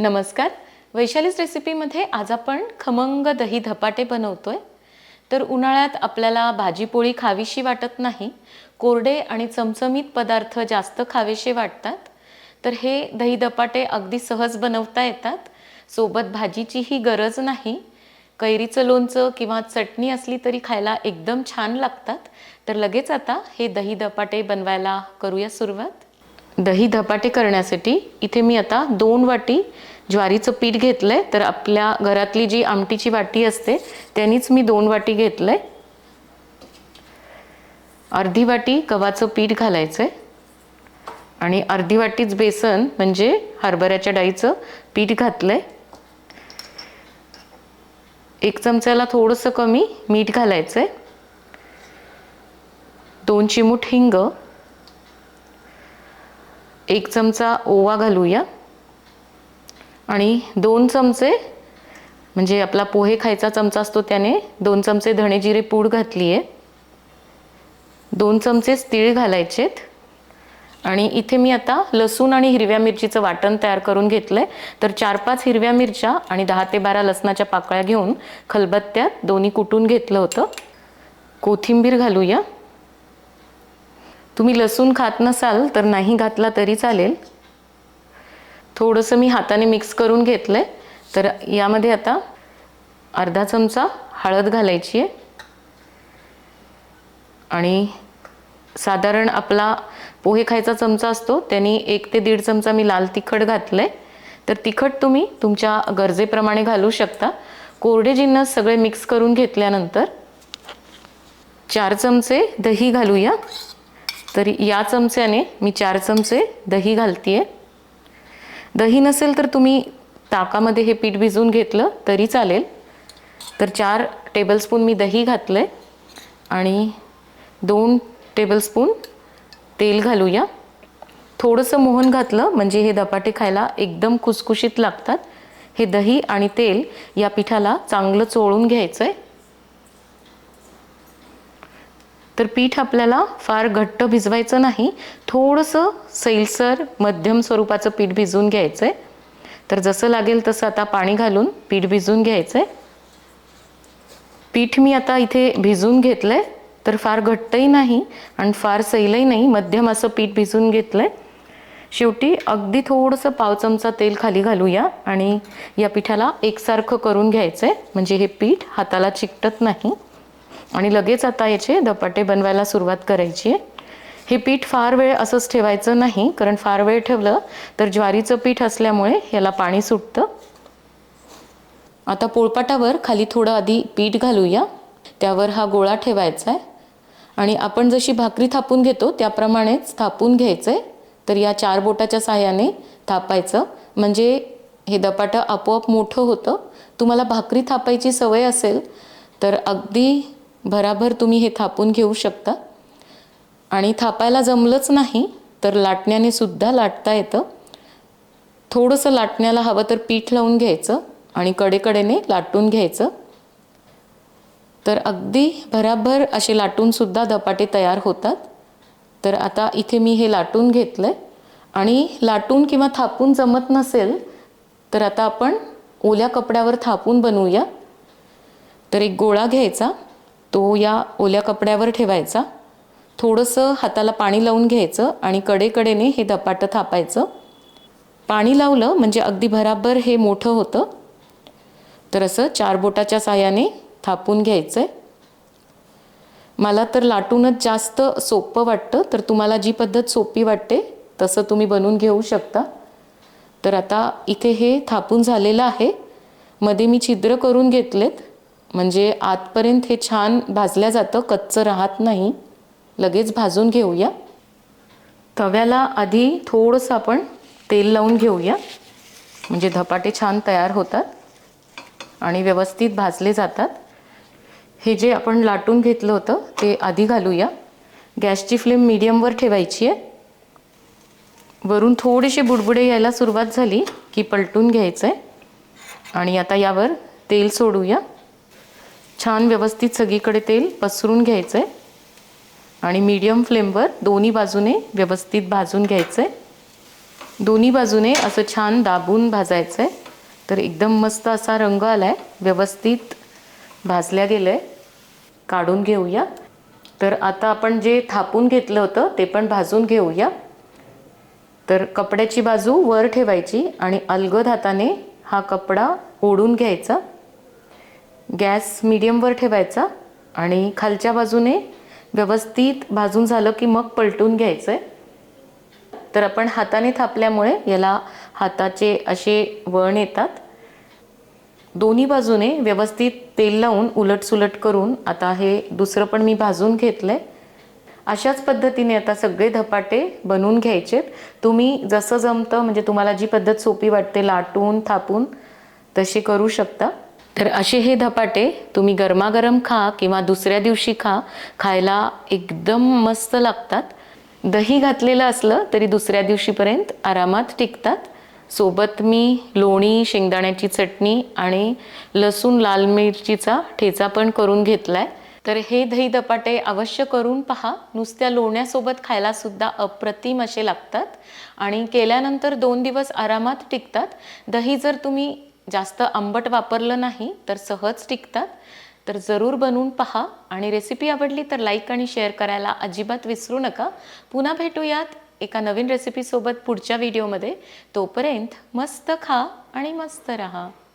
नमस्कार. वैशालीच रेसिपीमध्ये आज आपण खमंग दही धपाटे बनवतोय. तर उन्हाळ्यात आपल्याला भाजीपोळी खावीशी वाटत नाही कोरडे आणि चमचमीत पदार्थ जास्त खावेसे वाटतात. तर हे दही धपाटे अगदी सहज बनवता येतात. सोबत भाजीचीही गरज नाही. कैरीचं लोणचं किंवा चटणी असली तरी खायला एकदम छान लागतात. तर लगेच आता हे दही धपाटे बनवायला करूया सुरुवात. दही धपाटे करण्यासाठी इथे मी आता दोन वाटी ज्वारीचं पीठ घेतलं आहे तर आपल्या घरातली जी आमटीची वाटी असते त्यांनीच मी दोन वाटी घेतलं आहे अर्धी वाटी गव्हाचं पीठ घालायचं आहे आणि अर्धी वाटीच बेसन म्हणजे हरभऱ्याच्या डाळीचं पीठ घातलं आहे एक चमच्याला थोडंसं कमी मीठ घालायचं आहे दोन चिमूट हिंग. एक चमचा ओवा घालूया. आणि दोन चमचे म्हणजे आपला पोहे खायचा चमचा असतो त्याने दोन चमचे धणे जिरे पूड घातली आहे दोन चमचेच तीळ घालायचेत. आणि इथे मी आता लसूण आणि हिरव्या मिरचीचं वाटण तयार करून घेतलं आहे तर चार पाच हिरव्या मिरच्या आणि दहा ते बारा लसणाच्या पाकळ्या घेऊन खलबत्त्यात दोन्ही कुटून घेतलं होतं. कोथिंबीर घालूया. तुम्ही लसूण खात नसाल तर नाही घातला तरी चालेल. थोडंसं मी हाताने मिक्स करून घेतलं आहे तर यामध्ये आता अर्धा चमचा हळद घालायची आहे. आणि साधारण आपला पोहे खायचा चमचा असतो त्यांनी एक ते दीड चमचा मी लाल तिखट घातलं आहे तर तिखट तुम्ही तुमच्या गरजेप्रमाणे घालू शकता. कोरडे जिन्नस सगळे मिक्स करून घेतल्यानंतर चार चमचे दही घालूया. तर या चमच्याने मी चार चमचे दही घालते आहे दही नसेल तर तुम्ही ताकामध्ये हे पीठ भिजवून घेतलं तरी चालेल. तर चार टेबलस्पून मी दही घातलं आहे आणि दोन टेबलस्पून तेल घालूया. थोडंसं मोहन घातलं म्हणजे हे धपाटे खायला एकदम खुसखुशीत लागतात. हे दही आणि तेल या पिठाला चांगलं चोळून घ्यायचं आहे तर पीठ आपल्याला फार घट्ट भिजवायचं नाही. थोडंसं सैलसर मध्यम स्वरूपाचं पीठ भिजवून घ्यायचं आहे तर जसं लागेल तसं आता पाणी घालून पीठ भिजवून घ्यायचं आहे पीठ मी आता इथे भिजवून घेतलं आहे तर फार घट्टही नाही आणि फार सैलही नाही मध्यम असं पीठ भिजवून घेतलं आहे शेवटी अगदी थोडंसं पाव चमचा तेल खाली घालूया आणि या पिठाला एकसारखं करून घ्यायचं आहे म्हणजे हे पीठ हाताला चिकटत नाही. आणि लगेच आता याचे धपाटे बनवायला सुरुवात करायची आहे. हे पीठ फार वेळ असंच ठेवायचं नाही कारण फार वेळ ठेवलं तर ज्वारीचं पीठ असल्यामुळे याला पाणी सुटतं. आता पोळपाटावर खाली थोडं आधी पीठ घालूया. त्यावर हा गोळा ठेवायचा आहे. आणि आपण जशी भाकरी थापून घेतो त्याप्रमाणेच थापून घ्यायचं आहे तर या चार बोटाच्या साह्याने थापायचं. म्हणजे हे दपाटं आपोआप मोठं होतं. तुम्हाला भाकरी थापायची सवय असेल तर अगदी भराभर तुम्ही हे थापून घेऊ शकता. आणि थापायला जमलंच नाही तर लाटण्याने सुद्धा लाटता येतं. थोडंसं लाटण्याला हवं तर पीठ लावून घ्यायचं आणि कडेकडेने लाटून घ्यायचं. तर अगदी भराभर असे लाटूनसुद्धा धपाटे तयार होतात. तर आता इथे मी हे लाटून घेतलं आहे आणि लाटून किंवा थापून जमत नसेल तर आता आपण ओल्या कपड्यावर थापून बनवूया. तर एक गोळा घ्यायचा. तो या ओल्या कपड्यावर ठेवायचा. थोडंसं हाताला पाणी लावून घ्यायचं आणि कडेकडेने हे धपाटं थापायचं. पाणी लावलं म्हणजे अगदी भराभर हे मोठं होतं. तर असं चार बोटाच्या साह्याने थापून घ्यायचं आहे मला तर लाटूनच जास्त सोपं वाटतं तर तुम्हाला जी पद्धत सोपी वाटते तसं तुम्ही बनवून घेऊ शकता. तर आता इथे हे थापून झालेलं आहे. मध्ये मी छिद्र करून घेतलेत. म्हणजे आतपर्यंत हे छान भाजल्या जातं कच्चं राहत नाही. लगेच भाजून घेऊया. तव्याला आधी थोडंसं आपण तेल लावून घेऊया. म्हणजे धपाटे छान तयार होतात आणि व्यवस्थित भाजले जातात. हे जे आपण लाटून घेतलं होतं ते आधी घालूया. गॅसची फ्लेम मीडियमवर ठेवायची आहे. वरून थोडेसे बुडबुडे यायला सुरुवात झाली की पलटून घ्यायचं आहे आणि आता यावर तेल सोडूया. छान व्यवस्थित सगळीकडे तेल पसरून घ्यायचं आहे आणि मीडियम फ्लेमवर दोन्ही बाजूने व्यवस्थित भाजून घ्यायचं आहे दोन्ही बाजूने असं छान दाबून भाजायचं आहे तर एकदम मस्त असा रंग आला आहे व्यवस्थित भाजल्या गेलं आहे काढून घेऊया. तर आता आपण जे थापून घेतलं होतं ते पण भाजून घेऊया. तर कपड्याची बाजू वर ठेवायची आणि अलगद हाताने हा कपडा ओढून घ्यायचा. गॅस मिडियमवर ठेवायचा आणि खालच्या बाजूने व्यवस्थित भाजून झालं की मग पलटून घ्यायचं आहे तर आपण हाताने थापल्यामुळे याला हाताचे असे वळण येतात. दोन्ही बाजूने व्यवस्थित तेल लावून उलटसुलट करून आता हे दुसरं पण मी भाजून घेतलं आहे अशाच पद्धतीने आता सगळे धपाटे बनवून घ्यायचेत. तुम्ही जसं जमतं म्हणजे तुम्हाला जी पद्धत सोपी वाटते लाटून थापून तशी करू शकता. तर असे हे धपाटे तुम्ही गरमागरम खा किंवा दुसऱ्या दिवशी खा. खायला एकदम मस्त लागतात. दही घातलेलं असलं तरी दुसऱ्या दिवशीपर्यंत आरामात टिकतात. सोबत मी लोणी शेंगदाण्याची चटणी आणि लसूण लाल मिरचीचा ठेचा पण करून घेतला आहे तर हे दही धपाटे अवश्य करून पहा. नुसत्या लोण्यासोबत खायलासुद्धा अप्रतिम असे लागतात. आणि केल्यानंतर दोन दिवस आरामात टिकतात. दही जर तुम्ही जास्त आंबट वापरलं नाही तर सहज टिकतात. तर जरूर बनवून पहा. आणि रेसिपी आवडली तर लाईक आणि शेअर करायला अजिबात विसरू नका. पुन्हा भेटूयात एका नवीन रेसिपीसोबत पुढच्या व्हिडिओमध्ये तोपर्यंत मस्त खा आणि मस्त रहा.